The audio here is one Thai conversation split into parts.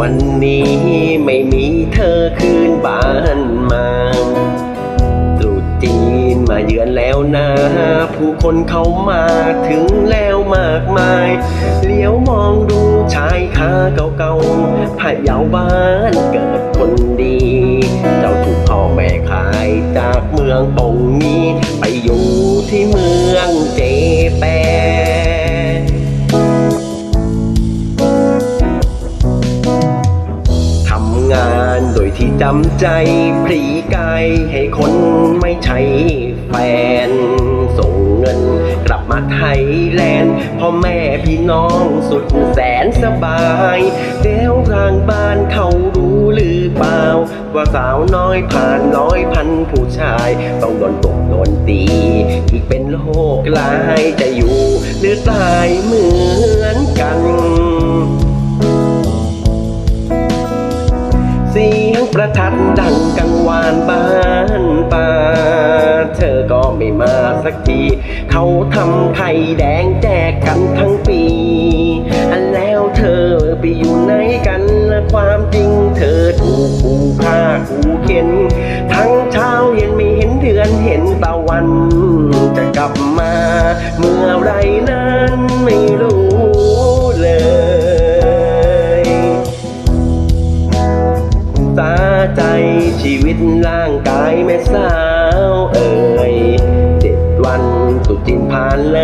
วันนี้ไม่มีเธอคืนบ้านมาตรุษจีนมาเยือนแล้วนะ ผู้คนเขามาถึงแล้วมากมาย เลี้ยวมองดูชายคาเก่าๆพะเยาบ้านเกิดคนดี เจ้าถูกพ่อแม่ขายจากเมืองปงนี้ ไปอยู่ที่เมืองเจแปน จำใจพรีกายให้คนไม่ใช่แฟน ส่งเงินกลับมาไทยแลนด์พ่อแม่พี่น้องสุดแสนสบายเดี๋ยวทางบ้านเขารู้หรือเปล่า ว่าสาวน้อยผ่านร้อยพันผู้ชาย ต้องโดนตบโดนตี อีกเป็นโรคลายจะอยู่ หรือตายเหมือนกัน ประทัดดังกังวานบ้านป่าเธอก็ไม่มาสักที เขาทำไข่แดงแจกกันทั้งปีอันแล้วเธอไปอยู่ไหนกันละความจริง เธอถูกขู่ฆ่าขู่เข็น ทั้งเช้าเย็นไม่เห็นเดือนเห็นตะวัน จะกลับมาเมื่อไรนั้น ชีวิตร่างกายแม่สาวเอ่ยเจ็ดวันตุจินผ่านเล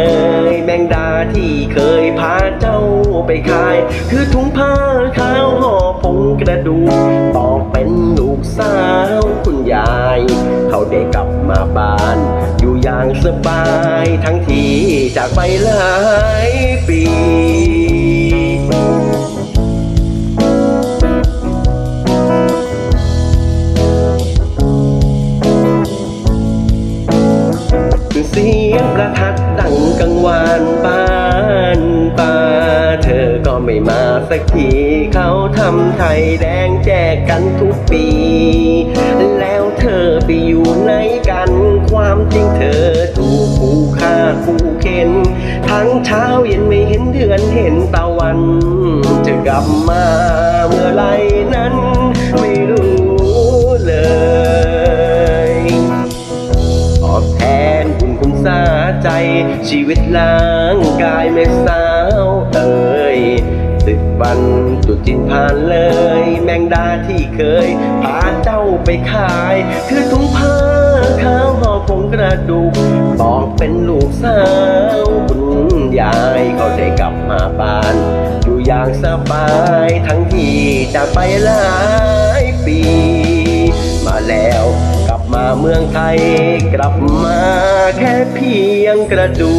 ย แมงดาที่เคยพาเจ้าไปขาย คือถุงผ้าขาวห่อผงกระดูกตอกเป็นลูกสาวคุณยาย เขาได้กลับมาบ้าน อยู่อย่างสบายทั้งที่จากไปหลายปี เสียงประทัดดังกังวานบ้านป่าเธอก็ไม่มาสักทีเขาทำไทยแดงแจกกันทุกปี แล้วเธอไปอยู่ไหนกันความจริงเธอถูกคู่ฆ่าคู่เข็น ทั้งเช้าเย็นไม่เห็นเดือนเห็นตะวัน จะกลับมา ใจ ชีวิตร่างกายไม่สาวเอ่ยสิบวันจุดจินผ่านเลย แมงดาที่เคยพาเจ้าไปขาย คือถุงผ้าขาวห่อผงกระดูกบอกเป็นลูกสาวคุณยายเขาได้กลับมาบ้าน อยู่อย่างสบายทั้งที่จากไปหลายปี มาแล้วกลับมาเมืองไทยกลับมา แค่เพียงกระดู